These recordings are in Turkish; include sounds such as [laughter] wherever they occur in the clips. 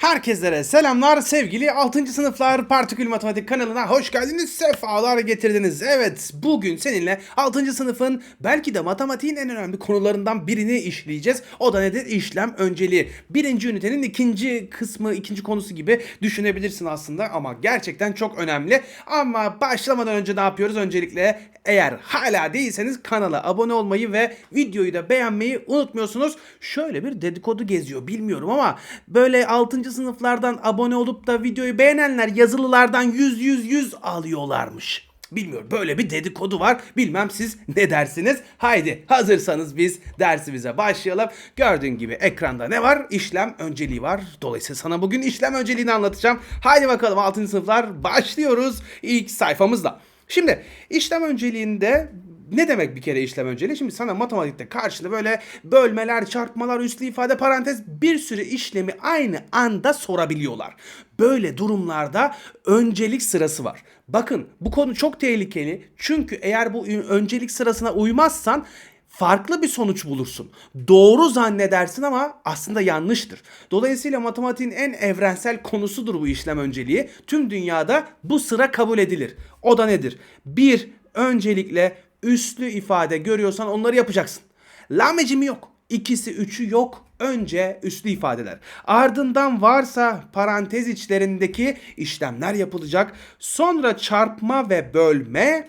Herkeslere selamlar sevgili 6. sınıflar Partikül Matematik kanalına hoş geldiniz sefalar getirdiniz. Evet bugün seninle 6. sınıfın belki de matematiğin en önemli konularından birini işleyeceğiz. O da nedir? İşlem önceliği. Birinci ünitenin ikinci kısmı, ikinci konusu gibi düşünebilirsin aslında ama gerçekten çok önemli. Ama başlamadan önce ne yapıyoruz? Öncelikle eğer hala değilseniz kanala abone olmayı ve videoyu da beğenmeyi unutmuyorsunuz. Şöyle bir dedikodu geziyor bilmiyorum ama böyle 6. sınıflardan abone olup da videoyu beğenenler yazılılardan 100 100 100 alıyorlarmış. Bilmiyorum böyle bir dedikodu var. Bilmem siz ne dersiniz? Haydi hazırsanız biz dersimize başlayalım. Gördüğün gibi ekranda ne var? İşlem önceliği var. Dolayısıyla sana bugün işlem önceliğini anlatacağım. Haydi bakalım 6. sınıflar başlıyoruz ilk sayfamızda. Şimdi işlem önceliğinde ne demek bir kere işlem önceliği? Şimdi sana matematikte karşında böyle bölmeler, çarpmalar, üslü ifade, parantez bir sürü işlemi aynı anda sorabiliyorlar. Böyle durumlarda öncelik sırası var. Bakın bu konu çok tehlikeli. Çünkü eğer bu öncelik sırasına uymazsan farklı bir sonuç bulursun. Doğru zannedersin ama aslında yanlıştır. Dolayısıyla matematiğin en evrensel konusudur bu işlem önceliği. Tüm dünyada bu sıra kabul edilir. O da nedir? Bir, öncelikle üslü ifade görüyorsan onları yapacaksın. Lamecimi yok. İkisi üçü yok. Önce üslü ifadeler. Ardından varsa parantez içlerindeki işlemler yapılacak. Sonra çarpma ve bölme.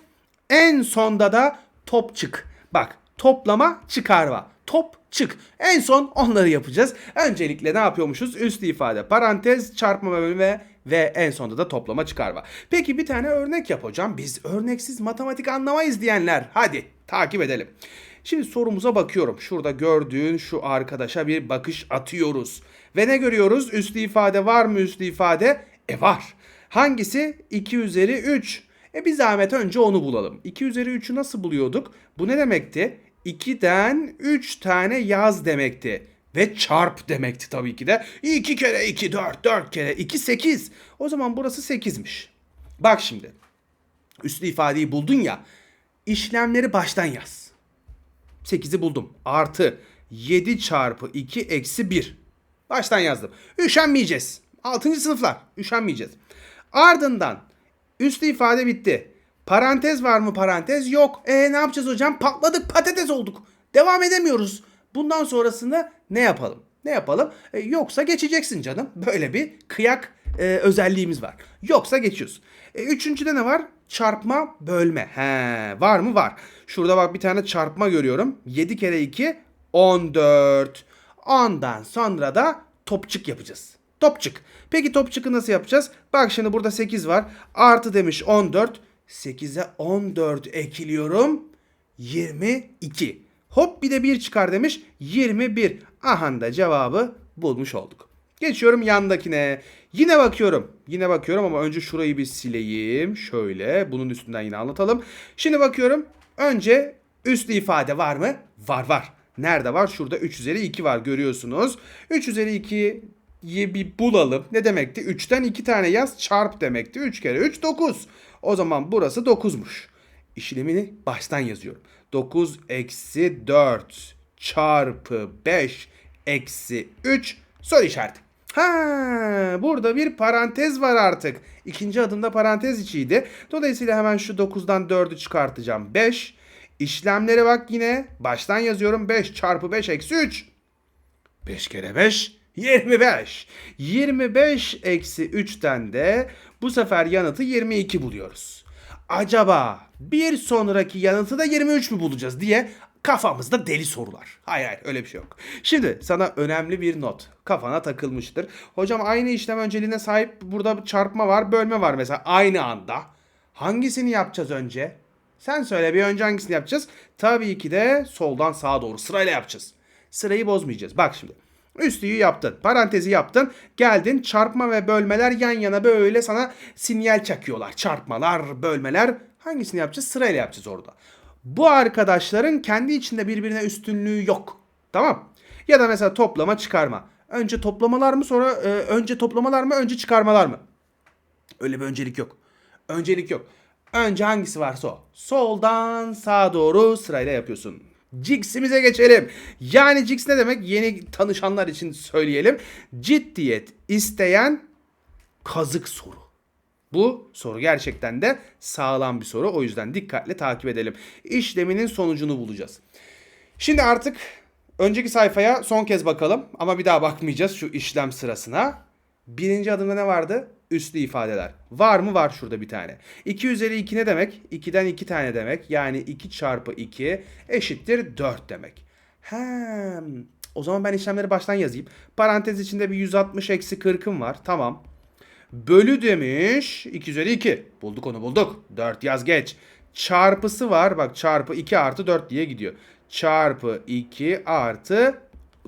En sonda da top çık. Bak toplama çıkarma. Top çık. En son onları yapacağız. Öncelikle ne yapıyormuşuz? Üslü ifade, parantez, çarpma ve bölme ve en sonunda da toplama çıkarma. Peki bir tane örnek yap hocam. Biz örneksiz matematik anlamayız diyenler. Hadi takip edelim. Şimdi sorumuza bakıyorum. Şurada gördüğün şu arkadaşa bir bakış atıyoruz. Ve ne görüyoruz? Üslü ifade var mı üslü ifade? E var. Hangisi? 2 üzeri 3. E bir zahmet önce onu bulalım. 2 üzeri 3'ü nasıl buluyorduk? Bu ne demekti? 2'den 3 tane yaz demekti. Ve çarp demekti tabii ki de. 2 kere 2 4, 4 kere 2 8. O zaman burası 8'miş. Bak şimdi. Üslü ifadeyi buldun ya. İşlemleri baştan yaz. 8'i buldum. Artı 7 çarpı 2 eksi 1. Baştan yazdım. Üşenmeyeceğiz. 6. sınıflar. Üşenmeyeceğiz. Ardından üslü ifade bitti. Parantez var mı parantez? Yok. E ne yapacağız hocam? Patladık patates olduk. Devam edemiyoruz. Bundan sonrasında ne yapalım? Ne yapalım? E, yoksa geçeceksin canım. Böyle bir kıyak e, özelliğimiz var. Yoksa geçiyorsun. E, üçüncüde ne var? Çarpma, bölme. He, var mı? Var. Şurada bak bir tane çarpma görüyorum. 7 kere 2 14. Ondan sonra da topçuk yapacağız. Topçuk. Peki topçuku nasıl yapacağız? Bak şimdi burada 8 var. Artı demiş 14. 8'e 14 ekliyorum. 22. Hop bir de 1 çıkar demiş. 21. Aha da cevabı bulmuş olduk. Geçiyorum yandakine. Yine bakıyorum. Yine bakıyorum ama önce şurayı bir sileyim. Şöyle bunun üstünden yine anlatalım. Şimdi bakıyorum. Önce üslü ifade var mı? Var var. Nerede var? Şurada 3 üzeri 2 var görüyorsunuz. 3 üzeri 2'yi bir bulalım. Ne demekti? 3'ten 2 tane yaz çarp demekti. 3 kere 3 9. O zaman burası 9'muş. İşlemini baştan yazıyorum. 9 eksi 4 çarpı 5 eksi 3 soru işareti. Ha, burada bir parantez var artık. İkinci adımda parantez içiydi. Dolayısıyla hemen şu 9'dan 4'ü çıkartacağım. 5. İşlemleri bak yine baştan yazıyorum. 5 çarpı 5 eksi 3. 5 kere 5 25. 25 eksi 3'ten de bu sefer yanıtı 22 buluyoruz. Acaba bir sonraki yanıtı da 23 mü bulacağız diye kafamızda deli sorular. Hayır hayır öyle bir şey yok. Şimdi sana önemli bir not. Kafana takılmıştır. Hocam aynı işlem önceliğine sahip burada çarpma var, bölme var mesela aynı anda. Hangisini yapacağız önce? Sen söyle bir önce hangisini yapacağız? Tabii ki de soldan sağa doğru sırayla yapacağız. Sırayı bozmayacağız. Bak şimdi. Üstüyü yaptın. Parantezi yaptın. Geldin çarpma ve bölmeler yan yana böyle sana sinyal çakıyorlar. Çarpmalar, bölmeler. Hangisini yapacağız? Sırayla yapacağız orada. Bu arkadaşların kendi içinde birbirine üstünlüğü yok. Tamam. Ya da mesela toplama çıkarma. Önce toplamalar mı sonra e, önce toplamalar mı önce çıkarmalar mı? Öyle bir öncelik yok. Öncelik yok. Önce hangisi varsa o. Soldan sağa doğru sırayla yapıyorsun. Cix'imize geçelim. Yani Cix ne demek? Yeni tanışanlar için söyleyelim. Ciddiyet isteyen kazık soru. Bu soru gerçekten de sağlam bir soru. O yüzden dikkatli takip edelim. İşleminin sonucunu bulacağız. Şimdi artık önceki sayfaya son kez bakalım. Ama bir daha bakmayacağız şu işlem sırasına. Birinci adımda ne vardı? Üslü ifadeler. Var mı? Var şurada bir tane. 2 üzeri 2 ne demek? 2'den 2 tane demek. Yani 2 çarpı 2 eşittir 4 demek. Hem. O zaman ben işlemleri baştan yazayım. Parantez içinde bir 160 eksi 40'ım var. Tamam. Bölü demiş. 2 üzeri 2. Bulduk onu bulduk. 4 yaz geç. Çarpısı var. Bak çarpı 2 artı 4 diye gidiyor. Çarpı 2 artı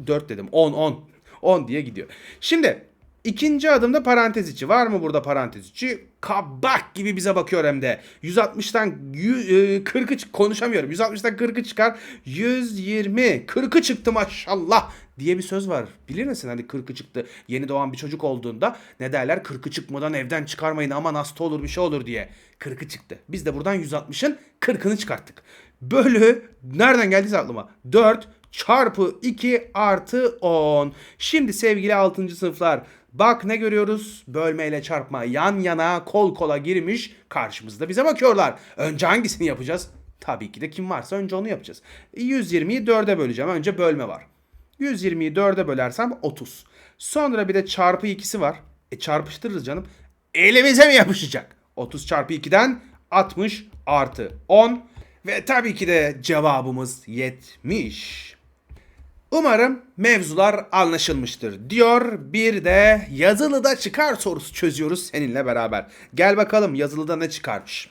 4 dedim. 10 10. 10 diye gidiyor. Şimdi ikinci adımda parantez içi. Var mı burada parantez içi? Kabak gibi bize bakıyor hem de. 160'tan 100, e, 40'ı çık- konuşamıyorum. 160'tan 40'ı çıkar. 120. 40'ı çıktı maşallah diye bir söz var. Bilir misin hani 40'ı çıktı. Yeni doğan bir çocuk olduğunda ne derler? 40'ı çıkmadan evden çıkarmayın aman hasta olur bir şey olur diye. 40'ı çıktı. Biz de buradan 160'ın 40'ını çıkarttık. Bölü nereden geldiyse aklıma. 4 çarpı 2 artı 10. Şimdi sevgili 6. sınıflar bak ne görüyoruz? Bölme ile çarpma yan yana kol kola girmiş karşımızda bize bakıyorlar. Önce hangisini yapacağız? Tabii ki de kim varsa önce onu yapacağız. 120'yi 4'e böleceğim. Önce bölme var. 120'yi 4'e bölersem 30. Sonra bir de çarpı ikisi var. E çarpıştırırız canım. Elimize mi yapışacak? 30 çarpı 2'den 60 artı 10. Ve tabii ki de cevabımız 70. Umarım mevzular anlaşılmıştır diyor. Bir de yazılıda çıkar sorusu çözüyoruz seninle beraber. Gel bakalım yazılıda ne çıkarmış.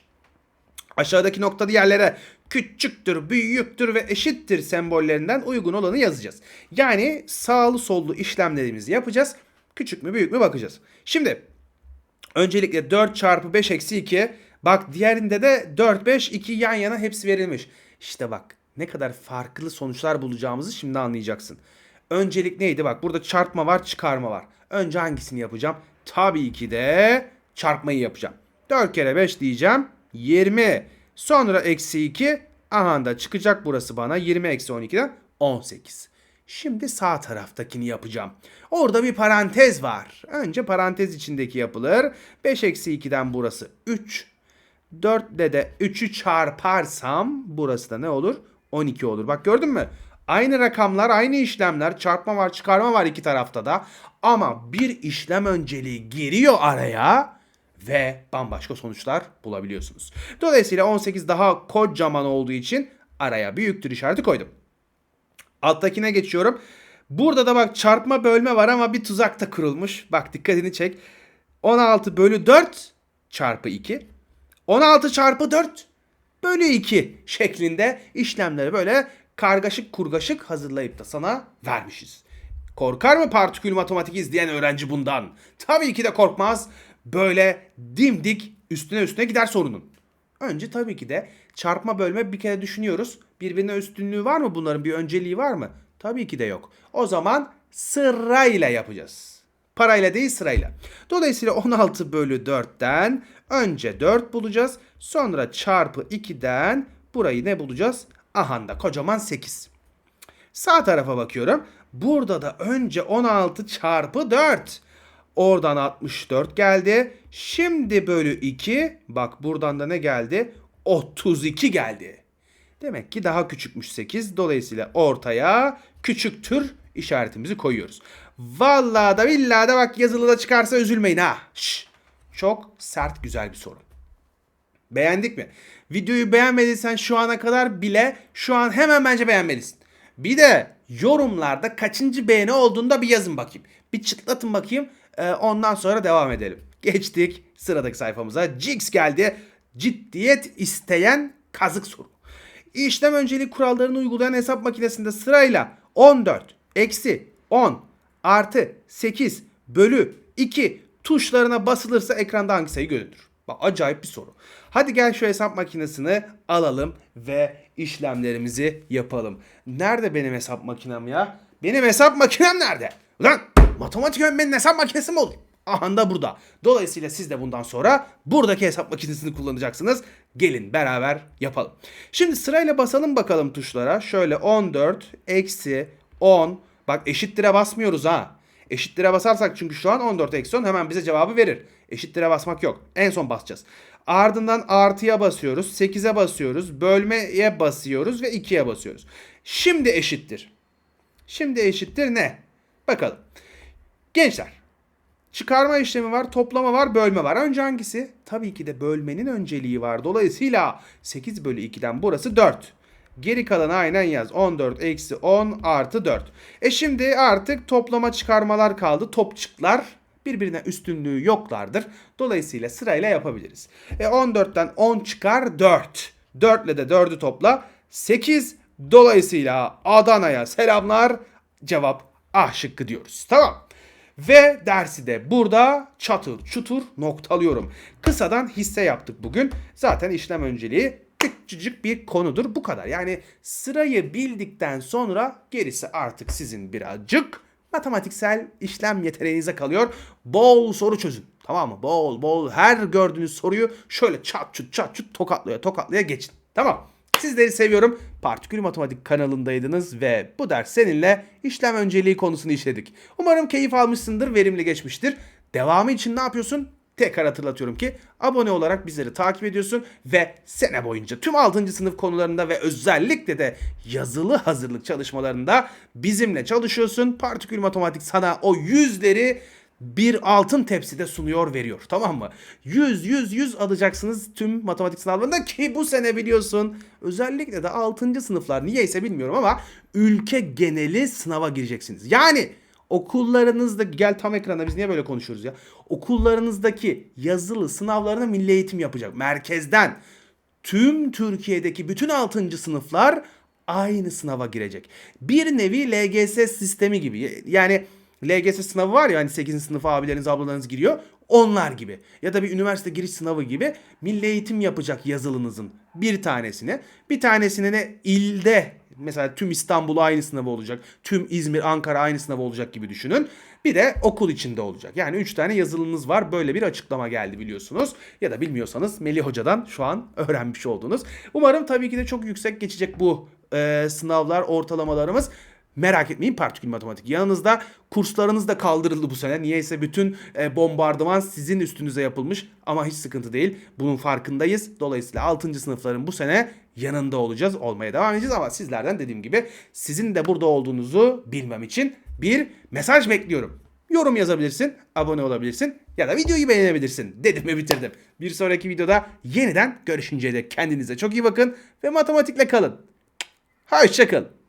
Aşağıdaki noktalı yerlere küçüktür, büyüktür ve eşittir sembollerinden uygun olanı yazacağız. Yani sağlı sollu işlemlerimizi yapacağız. Küçük mü büyük mü bakacağız. Şimdi öncelikle 4 çarpı 5 eksi 2. Bak diğerinde de 4, 5, 2 yan yana hepsi verilmiş. İşte bak ne kadar farklı sonuçlar bulacağımızı şimdi anlayacaksın. Öncelik neydi? Bak burada çarpma var, çıkarma var. Önce hangisini yapacağım? Tabii ki de çarpmayı yapacağım. 4 kere 5 diyeceğim. 20. Sonra eksi 2. Aha da çıkacak burası bana. 20 eksi 12'den 18. Şimdi sağ taraftakini yapacağım. Orada bir parantez var. Önce parantez içindeki yapılır. 5 eksi 2'den burası 3. 4 ile de 3'ü çarparsam burası da ne olur? 12 olur. Bak gördün mü? Aynı rakamlar, aynı işlemler, çarpma var, çıkarma var iki tarafta da. Ama bir işlem önceliği giriyor araya ve bambaşka sonuçlar bulabiliyorsunuz. Dolayısıyla 18 daha kocaman olduğu için araya büyüktür işareti koydum. Alttakine geçiyorum. Burada da bak çarpma bölme var ama bir tuzak da kurulmuş. Bak dikkatini çek. 16 bölü 4 çarpı 2. 16 çarpı 4 bölü 2 şeklinde işlemleri böyle kargaşık kurgaşık hazırlayıp da sana vermişiz. Korkar mı partikül matematik izleyen öğrenci bundan? Tabii ki de korkmaz. Böyle dimdik üstüne üstüne gider sorunun. Önce tabii ki de çarpma bölme bir kere düşünüyoruz. Birbirine üstünlüğü var mı bunların bir önceliği var mı? Tabii ki de yok. O zaman sırayla yapacağız. Parayla değil sırayla. Dolayısıyla 16 bölü 4'ten önce 4 bulacağız. Sonra çarpı 2'den burayı ne bulacağız? Aha da kocaman 8. Sağ tarafa bakıyorum. Burada da önce 16 çarpı 4. Oradan 64 geldi. Şimdi bölü 2. Bak buradan da ne geldi? 32 geldi. Demek ki daha küçükmüş 8. Dolayısıyla ortaya küçüktür işaretimizi koyuyoruz. Vallahi da billahi de bak yazılıda çıkarsa üzülmeyin ha. Çok sert güzel bir soru. Beğendik mi? Videoyu beğenmediysen şu ana kadar bile şu an hemen bence beğenmelisin. Bir de yorumlarda kaçıncı beğeni olduğunda bir yazın bakayım. Bir çıtlatın bakayım. Ee, ondan sonra devam edelim. Geçtik sıradaki sayfamıza. Jix geldi. Ciddiyet isteyen kazık soru. İşlem öncelik kurallarını uygulayan hesap makinesinde sırayla 14, eksi 10, artı 8, bölü 2 tuşlarına basılırsa ekranda hangi sayı görünür? Bak acayip bir soru. Hadi gel şu hesap makinesini alalım ve işlemlerimizi yapalım. Nerede benim hesap makinem ya? Benim hesap makinem nerede? Ulan matematik öğretmenin hesap makinesi mi olur? Aha da burada. Dolayısıyla siz de bundan sonra buradaki hesap makinesini kullanacaksınız. Gelin beraber yapalım. Şimdi sırayla basalım bakalım tuşlara. Şöyle 14 eksi 10. Bak eşittire basmıyoruz ha. Eşittire basarsak çünkü şu an 14 eksi 10 hemen bize cevabı verir. Eşittire basmak yok. En son basacağız. Ardından artıya basıyoruz. 8'e basıyoruz. Bölmeye basıyoruz ve 2'ye basıyoruz. Şimdi eşittir. Şimdi eşittir ne? Bakalım. Gençler Çıkarma işlemi var, toplama var, bölme var. Önce hangisi? Tabii ki de bölmenin önceliği var. Dolayısıyla 8 bölü 2'den burası 4. Geri kalanı aynen yaz. 14 eksi 10 artı 4. E şimdi artık toplama çıkarmalar kaldı. Topçuklar birbirine üstünlüğü yoklardır. Dolayısıyla sırayla yapabiliriz. E 14'ten 10 çıkar 4. 4 ile de 4'ü topla 8. Dolayısıyla Adana'ya selamlar. Cevap A şıkkı diyoruz. Tamam. Ve dersi de burada çatır çutur noktalıyorum. Kısadan hisse yaptık bugün. Zaten işlem önceliği küçücük bir konudur. Bu kadar. Yani sırayı bildikten sonra gerisi artık sizin birazcık matematiksel işlem yeteneğinize kalıyor. Bol soru çözün. Tamam mı? Bol bol her gördüğünüz soruyu şöyle çat çut çat çut tokatlaya tokatlaya geçin. Tamam. Sizleri seviyorum. Partikül Matematik kanalındaydınız ve bu ders seninle işlem önceliği konusunu işledik. Umarım keyif almışsındır, verimli geçmiştir. Devamı için ne yapıyorsun? Tekrar hatırlatıyorum ki abone olarak bizleri takip ediyorsun ve sene boyunca tüm 6. sınıf konularında ve özellikle de yazılı hazırlık çalışmalarında bizimle çalışıyorsun. Partikül Matematik sana o yüzleri bir altın tepside sunuyor veriyor tamam mı? 100 100 100 alacaksınız tüm matematik sınavlarında ki bu sene biliyorsun özellikle de 6. sınıflar niyeyse bilmiyorum ama ülke geneli sınava gireceksiniz. Yani okullarınızda gel tam ekrana biz niye böyle konuşuyoruz ya? Okullarınızdaki yazılı sınavlarını milli eğitim yapacak merkezden. Tüm Türkiye'deki bütün 6. sınıflar aynı sınava girecek. Bir nevi LGS sistemi gibi. Yani LGS sınavı var ya hani 8. sınıfa abileriniz ablalarınız giriyor. Onlar gibi. Ya da bir üniversite giriş sınavı gibi milli eğitim yapacak yazılınızın bir tanesine. Bir tanesine de ilde mesela tüm İstanbul aynı sınavı olacak. Tüm İzmir, Ankara aynı sınavı olacak gibi düşünün. Bir de okul içinde olacak. Yani 3 tane yazılınız var. Böyle bir açıklama geldi biliyorsunuz. Ya da bilmiyorsanız Melih Hoca'dan şu an [laughs] öğrenmiş oldunuz. Umarım tabii ki de çok yüksek geçecek bu e, sınavlar, ortalamalarımız. Merak etmeyin partikül matematik yanınızda. Kurslarınız da kaldırıldı bu sene. Niyeyse bütün e, bombardıman sizin üstünüze yapılmış ama hiç sıkıntı değil. Bunun farkındayız. Dolayısıyla 6. sınıfların bu sene yanında olacağız. Olmaya devam edeceğiz ama sizlerden dediğim gibi sizin de burada olduğunuzu bilmem için bir mesaj bekliyorum. Yorum yazabilirsin, abone olabilirsin ya da videoyu beğenebilirsin. Dedim ve bitirdim. Bir sonraki videoda yeniden görüşünceye dek kendinize çok iyi bakın ve matematikle kalın. Hoşçakalın.